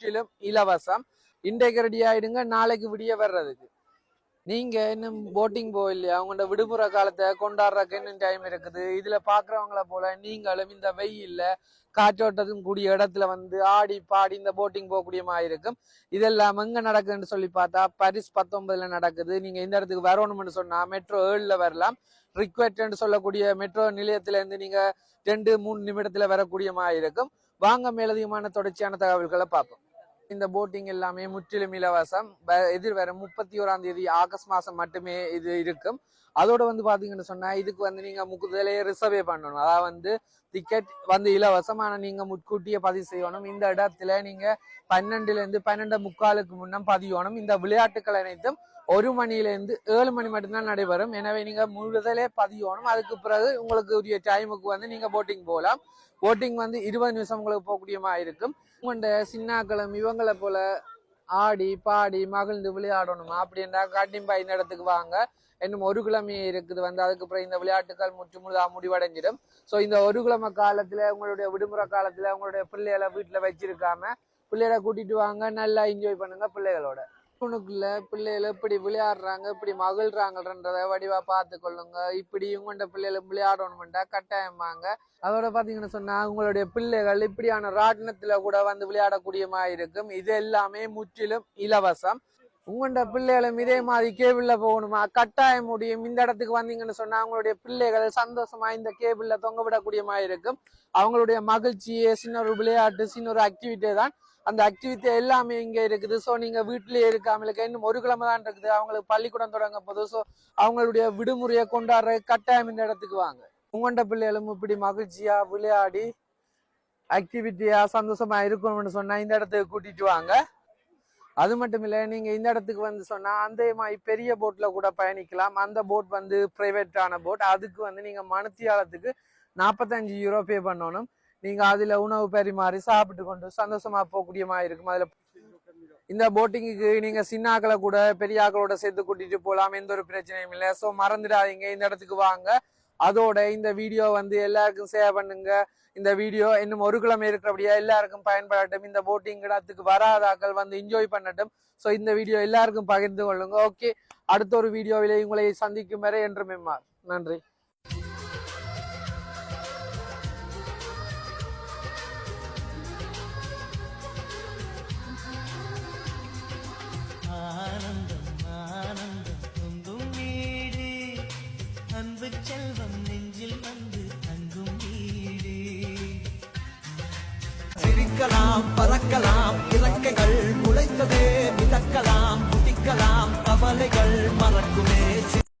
முற்றிலும் இலவசம். இன்றைக்கு ரெடி ஆயிடுங்க நாளைக்கு விடிய வர்றதுக்கு. நீங்க இன்னும் போட்டிங் போகலையா அவங்களோட விடுமுறை காலத்தை கொண்டாடுறதுக்கு இன்னும் டைம் இருக்குது. இதுல பாக்குறவங்கள போல நீங்களும் இந்த வெயில்ல காற்றோட்டத்தும் கூடிய இடத்துல வந்து ஆடி பாடி இந்த போட்டிங் போகக்கூடிய மாதிரி இருக்கும். இதெல்லாம் எங்க நடக்குதுன்னு சொல்லி பார்த்தா பரிஸ் பத்தொன்பதுல நடக்குது. நீங்க இந்த இடத்துக்கு வரணும்னு சொன்னா மெட்ரோ ஏழுல வரலாம். ரிக்வெட்னு சொல்லக்கூடிய மெட்ரோ நிலையத்துல இருந்து நீங்க ரெண்டு மூணு நிமிடத்துல வரக்கூடிய மாதிரி இருக்கும். வாங்க மேலதிகமான தொடர்ச்சியான தகவல்களை பார்ப்போம். இந்த போட்டிங் எல்லாமே முற்றிலும் இலவசம். எதிர் எதிர்வரும் முப்பத்தி ஓராம் தேதி ஆகஸ்ட் மாசம் மட்டுமே இது இருக்கும். அதோட வந்து பாத்தீங்கன்னு சொன்னா இதுக்கு வந்து நீங்க முக்குதலையே ரிசர்வே பண்ணணும். அதாவது வந்து டிக்கெட் வந்து இலவசம். ஆனா நீங்க முன்கூட்டியே பதிவு செய்யணும். இந்த இடத்துல நீங்க பன்னெண்டுல இருந்து பன்னெண்டு முக்காலுக்கு முன்னம் பதியணும். இந்த விளையாட்டுகள் அனைத்தும் ஒரு மணிலேருந்து ஏழு மணி மட்டும்தான் நடைபெறும். எனவே நீங்கள் முழுதலே பதியணும். அதுக்கு பிறகு உங்களுக்கு உரிய டைமுக்கு வந்து நீங்கள் போட்டிங் போகலாம். போட்டிங் வந்து இருபது நிமிஷம் உங்களுக்கு போகக்கூடியமா இருக்கும். உங்கள்ட சின்னாக்களும் இவங்களை போல ஆடி பாடி மகிழ்ந்து விளையாடணுமா அப்படின்றா கண்டிப்பா இந்த இடத்துக்கு வாங்க. இன்னும் ஒரு கிழமையே இருக்குது வந்து அதுக்கப்புறம் இந்த விளையாட்டுகள் முற்று முழுதாக முடிவடைஞ்சிடும். ஸோ இந்த ஒரு கிழமை காலத்தில் உங்களுடைய விடுமுறை காலத்தில் உங்களுடைய பிள்ளைகளை வீட்டில் வச்சிருக்காம பிள்ளைகளை கூட்டிட்டு வாங்க நல்லா என்ஜாய் பண்ணுங்க பிள்ளைகளோட. உனக்குள்ள பிள்ளைகள் இப்படி விளையாடுறாங்க இப்படி மகிழ்றாங்கன்றத வடிவா பார்த்து கொள்ளுங்க. இப்படி இவங்கள்ட்ட பிள்ளைகள் விளையாடணும்டா கட்டாயமாங்க. அதோட பாத்தீங்கன்னு சொன்னா உங்களுடைய பிள்ளைகள் இப்படியான ராட்டினத்துல கூட வந்து விளையாடக்கூடியமா இருக்கும். இது எல்லாமே முற்றிலும் இலவசம். உங்கள்ட பிள்ளைகளும் இதே மாதிரி கேபிள்ல போகணுமா? கட்டாயம் முடியும். இந்த இடத்துக்கு வந்தீங்கன்னு சொன்னா அவங்களுடைய பிள்ளைகள் சந்தோஷமா இந்த கேபிள்ல தொங்க விடக்கூடியமா இருக்கும். அவங்களுடைய மகிழ்ச்சியே சின்ன ஒரு விளையாட்டு சின்ன ஒரு ஆக்டிவிட்டி தான். அந்த ஆக்டிவிட்டி எல்லாமே இங்கே இருக்குது. ஸோ நீங்கள் வீட்டிலேயே இருக்காமலுக்கு இன்னும் ஒரு கிழமை தான் இருக்குது. அவங்களுக்கு பள்ளிக்கூடம் தொடங்க போது ஸோ அவங்களுடைய விடுமுறையை கொண்டாடுற கட்டாயம் இந்த இடத்துக்கு வாங்க. உங்கண்ட பிள்ளைகளும் இப்படி மகிழ்ச்சியாக விளையாடி ஆக்டிவிட்டியாக சந்தோஷமாக இருக்கணும்னு சொன்னால் இந்த இடத்துக்கு கூட்டிட்டு வாங்க. அது மட்டும் இல்லை நீங்கள் இந்த இடத்துக்கு வந்து சொன்னால் அந்த மாதிரி பெரிய போட்டில் கூட பயணிக்கலாம். அந்த போட் வந்து ப்ரைவேட்டான போட் அதுக்கு வந்து நீங்கள் மணத்தியாலத்துக்கு நாற்பத்தஞ்சு யூரோ பே பண்ணணும். நீங்க அதுல உணவு பரிமாறி சாப்பிட்டு கொண்டு சந்தோஷமா போகக்கூடிய இருக்கும். அதுல இந்த போட்டிங்குக்கு நீங்க சின்னாக்களை கூட பெரிய ஆக்களோட சேர்த்து கூட்டிட்டு போகலாம் எந்த ஒரு பிரச்சனையும் இல்லை. ஸோ மறந்துடாதீங்க. இந்த இடத்துக்கு வாங்க. அதோட இந்த வீடியோ வந்து எல்லாருக்கும் ஷேர் பண்ணுங்க. இந்த வீடியோ இன்னும் ஒரு கிழமை இருக்கிறபடியா எல்லாருக்கும் பயன்படட்டும். இந்த போட்டிங் இடத்துக்கு வராதாக்கள் வந்து என்ஜாய் பண்ணட்டும். ஸோ இந்த வீடியோ எல்லாருக்கும் பகிர்ந்து கொள்ளுங்க. ஓகே அடுத்த ஒரு வீடியோவிலே உங்களை சந்திக்கும் வரை என்று மெம்மார் நன்றி. பறக்கலாம் பறக்கலாம் இறக்கைகள்